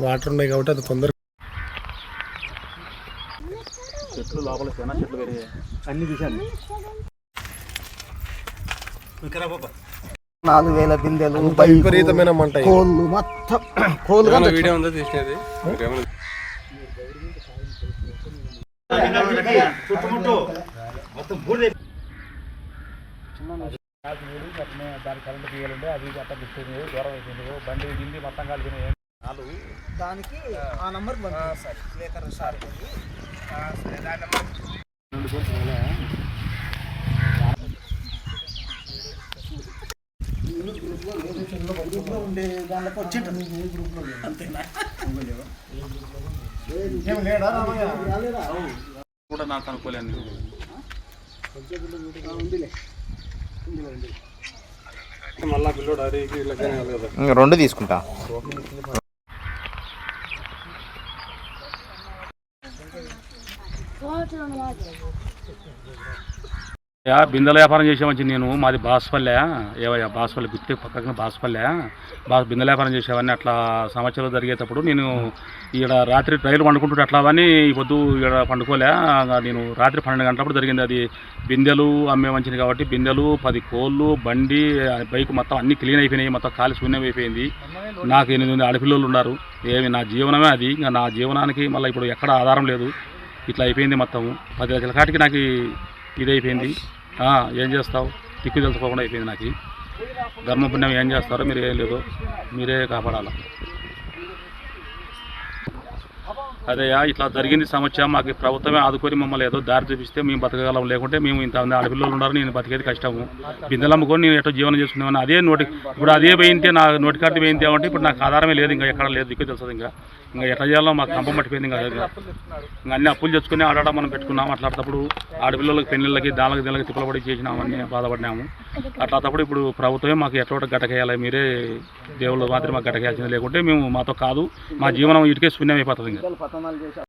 Water ఉన్నాయి కాబట్టి అది తొందరగా చెట్లు లోపల చిన్న చెట్లు పెరిగాయి. అన్ని తీసాను నాలుగు వేల బిందెలు విపరీతమైన మంట. కోళ్ళు మొత్తం కోళ్ళుగా వీడియో ఉందో తీసినది దాని కరెంట్ తీయాలంటే అది? అట్లా తీసుకుంది దూరం అయిపోయింది బండి గిండి మొత్తం కలిపినాయి నాలుగు దానికి ఆ నంబర్ లేఖర్ సార్. ఉండే దాంట్లో వచ్చింటుంది కూడా నాకు అనుకోలేను మళ్ళా పిల్లోడు రెండు తీసుకుంటా. బిందెల వ్యాపారం చేసేవాడిని నేను. మాది బాస్పల్లె. ఏవయ్యా బాస్పల్లె గుర్తి పక్కన బాస్పల్లె. బా బిందెల వ్యాపారం చేసేవాడిని అట్లా సంవత్సరాలు జరిగేటప్పుడు నేను ఇక్కడ రాత్రి రైలు పండుకుంటుంటే అట్లా అని ఈ పొద్దు ఇక్కడ పండుకోలే. నేను రాత్రి పన్నెండు గంటలప్పుడు జరిగింది అది. బిందెలు అమ్మే మంచిది కాబట్టి బిందెలు పది కోళ్ళు బండి బైక్ మొత్తం అన్ని క్లీన్ అయిపోయినాయి. మొత్తం కాలి శూన్యం అయిపోయింది. నాకు ఎనిమిది మంది ఆడపిల్లలు ఉన్నారు. ఏమి నా జీవనమే అది. ఇంకా నా జీవనానికి మళ్ళీ ఇప్పుడు ఎక్కడ ఆధారం లేదు. ఇట్లా అయిపోయింది మొత్తం పది లక్షల కాటికి నాకు ఇది అయిపోయింది ఏం చేస్తావు? దిక్కు తెలుసుకోకుండా అయిపోయింది నాకు. ధర్మపుణ్యం ఏం చేస్తారో మీరు ఏం లేదు మీరే కాపాడాలి. అదయ్యా ఇట్లా జరిగింది సమస్య మాకు ప్రభుత్వమే ఆదుకొని మమ్మల్ని ఏదో దారి చూపిస్తే మేము బతకగలం లేకుంటే మేము ఇంత ఆడపిల్లలు ఉన్నారు నేను బతికేది కష్టము. బిందెలు నేను ఎటో జీవనం చేసుకున్నాను అదే నోటి ఇప్పుడు అదే పోయింటే నా నోటి కార్డు పోయింది అంటే ఇప్పుడు నాకు ఆధారమే లేదు ఇంకా ఎక్కడ లేదు దిక్కు తెలుసు ఇంకా. ఇంకా ఎట్లా చేయాలో మాకు కంపం పట్టిపోయింది ఇంకా ఇంకా అన్ని అప్పులు తెచ్చుకుని ఆడాడ మనం పెట్టుకున్నాం. అట్లాంటప్పుడు ఆడపిల్లలకి పెళ్ళిళ్ళకి దానికి దీనికి తిప్పలపడి చేసినామని బాధపడినాము. అట్లాంటప్పుడు ఇప్పుడు ప్రభుత్వమే మాకు ఎట్లా గటకేయాలి మీరే దేవుళ్ళు మాత్రం మాకు గటకేయాల్సింది లేకుంటే మేము మాతో కాదు మా జీవనం ఇటుకే శూన్యం అయిపోతుంది ఇంకా. పతనాలు చేసి